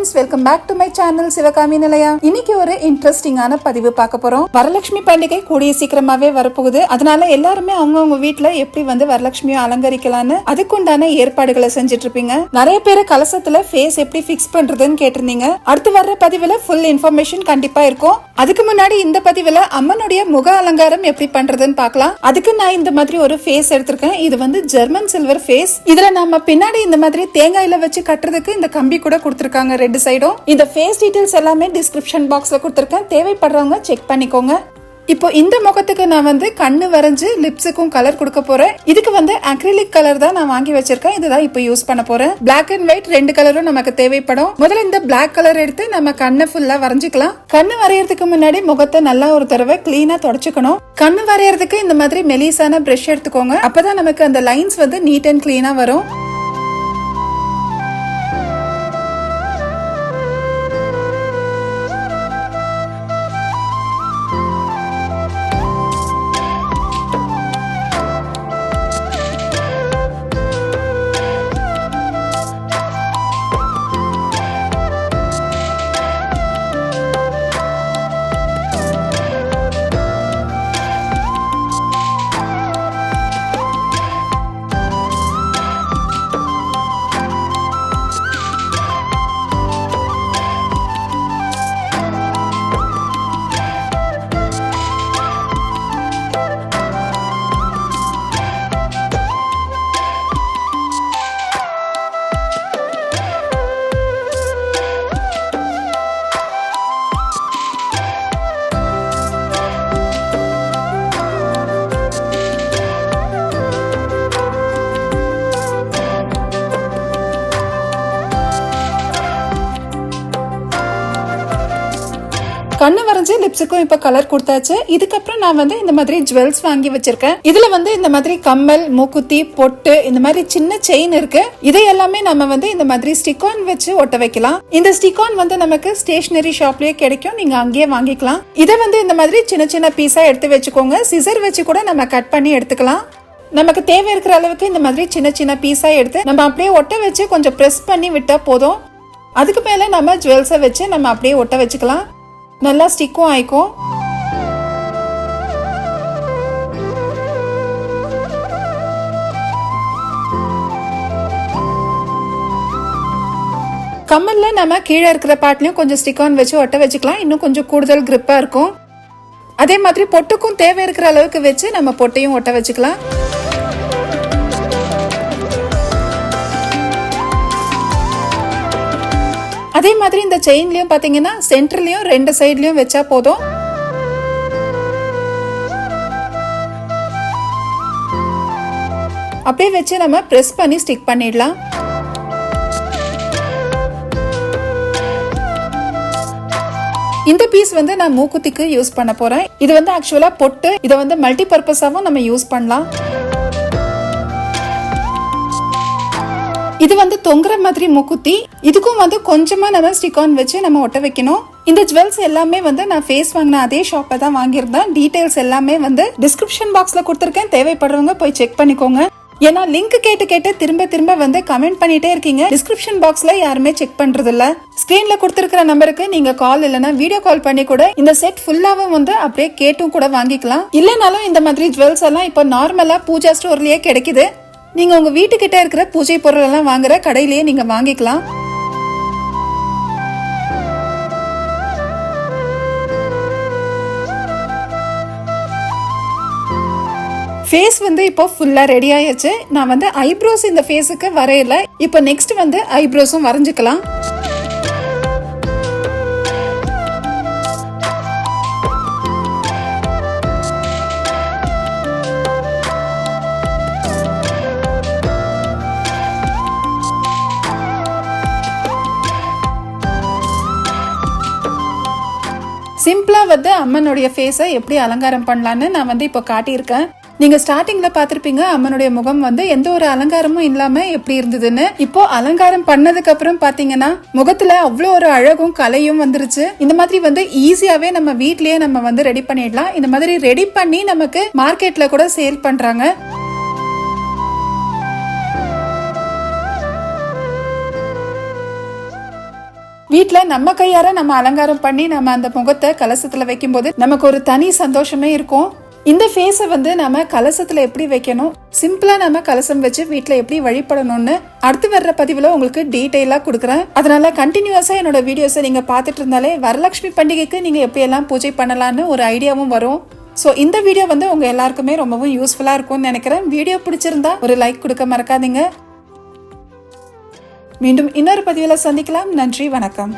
Friends welcome back to my channel Sivakami நிலையா இன்னைக்கு ஒரு இன்ட்ரெஸ்டிங்கான பதிவு பார்க்க போறோம். வரலட்சுமி பண்டிகை கூடிய சீக்கிரமாவே வரப்போகுது. அதனால எல்லாருமே அவங்கவுங்க வீட்டுல எப்படி வந்து வரலட்சுமியை அலங்கரிக்கலாம்னு அதுக்குண்டான ஏற்பாடுகளை செஞ்சுட்டு இருப்பீங்க நிறைய பேர் கலசத்துல ஃபேஸ் எப்படி ஃபிக்ஸ் பண்றதுன்னு கேட்டிருந்தீங்க. அடுத்து வர்ற பதிவுல ஃபுல் இன்ஃபர்மேஷன் கண்டிப்பா இருக்கும். அதுக்கு முன்னாடி இந்த பதிவுல அம்மனுடைய முக அலங்காரம் எப்படி பண்றதுன்னு பார்க்கலாம். அதுக்கு நான் இந்த மாதிரி ஒரு ஃபேஸ் எடுத்திருக்கேன். இது வந்து ஜெர்மன் சில்வர் ஃபேஸ் இதுல நம்ம பின்னாடி இந்த மாதிரி தேங்காயில வச்சு கட்டுறதுக்கு இந்த கம்பி கூட கொடுத்துருக்காங்க ரெண்டு சைடும் இந்த ஃபேஸ் டீட்டெயில்ஸ் எல்லாமே டிஸ்கிரிப்ஷன் பாக்ஸில் கொடுத்துருக்கேன். தேவைப்படுறவங்க செக் பண்ணிக்கோங்க. இப்போ இந்த முகத்துக்கு நான் வந்து கண்ணு வரைஞ்சு லிப்ஸுக்கும் கலர் கொடுக்க போறேன். இதுக்கு வந்து அக்ரிலிக் கலர் தான் நான் வாங்கி வச்சிருக்கேன். இதுதான் இப்போ யூஸ் பண்ண போறேன். பிளாக் அண்ட் ஒயிட் ரெண்டு கலரும் நமக்கு தேவைப்படும். முதல்ல இந்த பிளாக் கலர் எடுத்து நம்ம கண்ணை ஃபுல்லா வரைஞ்சிக்கலாம். கண்ணு வரையறதுக்கு முன்னாடி முகத்தை நல்லா ஒரு தடவை கிளீனா தொடச்சுக்கணும். கண்ணு வரையறதுக்கு இந்த மாதிரி மெலிசான பிரஷ் எடுத்துக்கோங்க. அப்பதான் நமக்கு அந்த லைன்ஸ் வந்து நீட் அண்ட் கிளீனா வரும். கண்ணு வரைஞ்சி லிப்ஸுக்கும் இப்ப கலர் கொடுத்தாச்சு. இதுக்கப்புறம் நான் வந்து இந்த மாதிரி ஜுவல்ஸ் வாங்கி வச்சிருக்கேன். இதுல வந்து இந்த மாதிரி கம்மல் மூக்குத்தி பொட்டு இந்த மாதிரி சின்ன செயின் இருக்கு. இதை எல்லாமே நம்ம வந்து இந்த மாதிரி ஸ்டிக்கான் வச்சு ஒட்ட வைக்கலாம். இந்த ஸ்டிக்கான் வந்து நமக்கு ஸ்டேஷனரி ஷாப்லயே கிடைக்கும். நீங்க அங்கேயே வாங்கிக்கலாம். இதை வந்து இந்த மாதிரி சின்ன சின்ன பீஸா எடுத்து வச்சுக்கோங்க. சிசர் வச்சு கூட நம்ம கட் பண்ணி எடுத்துக்கலாம். நமக்கு தேவை இருக்கிற அளவுக்கு இந்த மாதிரி சின்ன சின்ன பீஸா எடுத்து நம்ம அப்படியே ஒட்ட வச்சு கொஞ்சம் ப்ரெஸ் பண்ணி விட்டா போதும். அதுக்கு மேல நம்ம ஜுவல்ஸை வச்சு நம்ம அப்படியே ஒட்ட வச்சுக்கலாம். நல்லா ஸ்டிக்கும் ஆயிக்கும். கம்மலில் நம்ம கீழே இருக்கிற பாட்லையும் கொஞ்சம் ஸ்டிக்கான் வச்சு ஒட்ட வச்சுக்கலாம். இன்னும் கொஞ்சம் கூடுதல் கிரிப்பாக இருக்கும். அதே மாதிரி பொட்டுக்கும் தேவை இருக்கிற அளவுக்கு வச்சு நம்ம பொட்டையும் ஒட்ட வச்சுக்கலாம். அதே மாதிரி இந்த செயின்லயும் பாத்தீங்கன்னா சென்டர்லயும் ரெண்டு சைட்லயும் வச்சா போதும். அப்படியே வச்சு நம்ம பிரஸ் பண்ணி ஸ்டிக் பண்ணிடலாம். இந்த பீஸ் வந்து நான் மூக்குத்திக்கு யூஸ் பண்ண போறேன். இது வந்து ஆக்சுவலா பொட்டு இதை வந்து மல்டி பர்பஸாவும் நம்ம யூஸ் பண்ணலாம். இது வந்து தொங்குற மாதிரி முக்குத்தி. இதுக்கும் வந்து கொஞ்சமா நம்ம ஸ்டிக்கான் வச்சு நம்ம ஒட்ட வைக்கணும். இந்த ஜுவல்ஸ் எல்லாமே வந்து நான் ஃபேஸ் வாங்கின அதே ஷாப்பை தான் வாங்கியிருந்தேன். டீடைல்ஸ் எல்லாமே வந்து டிஸ்கிரிப்ஷன் பாக்ஸில் கொடுத்துருக்கேன். தேவைப்படுறவங்க போய் செக் பண்ணிக்கோங்க. ஏன்னா லிங்க் கேட்டு கேட்டு திரும்ப திரும்ப வந்து கமெண்ட் பண்ணிட்டே இருக்கீங்க. டிஸ்கிரிப்ஷன் பாக்ஸ்ல யாருமே செக் பண்றது இல்ல ஸ்கிரீன்ல கொடுத்துருக்கிற நம்பருக்கு நீங்க கால் இல்லைன்னா வீடியோ கால் பண்ணி கூட இந்த செட் ஃபுல்லாவும் வந்து அப்படியே கேட்டும் கூட வாங்கிக்கலாம். இல்லைனாலும் இந்த மாதிரி ஜுவல்ஸ் எல்லாம் இப்போ நார்மலா பூஜா ஸ்டோர்லயே கிடைக்குது. நீங்க உங்க வீட்டுக்கிட்ட இருக்கிற பூஜை பொருள் எல்லாம் வாங்குற கடையிலேயே நீங்க வாங்கிக்கலாம். ஃபேஸ் வந்து இப்போ ஃபுல்லாக ரெடி ஆயாச்சு நான் வந்து ஐப்ரோஸ் இந்த ஃபேஸுக்கு வரையல. இப்போ நெக்ஸ்ட் வந்து ஐப்ரோஸும் வரைஞ்சிக்கலாம். சிம்பிளாக வந்து அம்மனுடைய ஃபேஸை எப்படி அலங்காரம் பண்ணலான்னு நான் வந்து இப்போ காட்டியிருக்கேன். நீங்கள் ஸ்டார்டிங்கில் பார்த்துருப்பீங்க அம்மனுடைய முகம் வந்து எந்த ஒரு அலங்காரமும் இல்லாமல் எப்படி இருந்ததுன்னு. இப்போ அலங்காரம் பண்ணதுக்கு அப்புறம் பார்த்தீங்கன்னா முகத்தில் அவ்வளோ ஒரு அழகும் கலையும் வந்துருச்சு. இந்த மாதிரி வந்து ஈஸியாகவே நம்ம வீட்லேயே நம்ம வந்து ரெடி பண்ணிடலாம். இந்த மாதிரி ரெடி பண்ணி நமக்கு மார்க்கெட்டில் கூட சேல் பண்ணுறாங்க வீட்டில் நம்ம கையார நம்ம அலங்காரம் பண்ணி நம்ம அந்த முகத்தை கலசத்தில் வைக்கும்போது நமக்கு ஒரு தனி சந்தோஷமே இருக்கும். இந்த ஃபேஸை வந்து நம்ம கலசத்தில் எப்படி வைக்கணும்? சிம்பிளாக நம்ம கலசம் வச்சு வீட்டில் எப்படி வழிபடணும்னு அடுத்து வர்ற பதிவில் உங்களுக்கு டீட்டெயிலாக கொடுக்குறேன். அதனால கண்டினியூஸாக என்னோட வீடியோஸை நீங்கள் பார்த்துட்டு இருந்தாலே வரலட்சுமி பண்டிகைக்கு நீங்கள் எப்படியெல்லாம் பூஜை பண்ணலான்னு ஒரு ஐடியாவும் வரும். ஸோ இந்த வீடியோ வந்து உங்கள் எல்லாருக்குமே ரொம்பவும் யூஸ்ஃபுல்லாக இருக்கும்னு நினைக்கிறேன். வீடியோ பிடிச்சிருந்தா ஒரு லைக் கொடுக்க மறக்காதீங்க. மீண்டும் இன்னொரு பதிவில் சந்திக்கலாம். நன்றி வணக்கம்.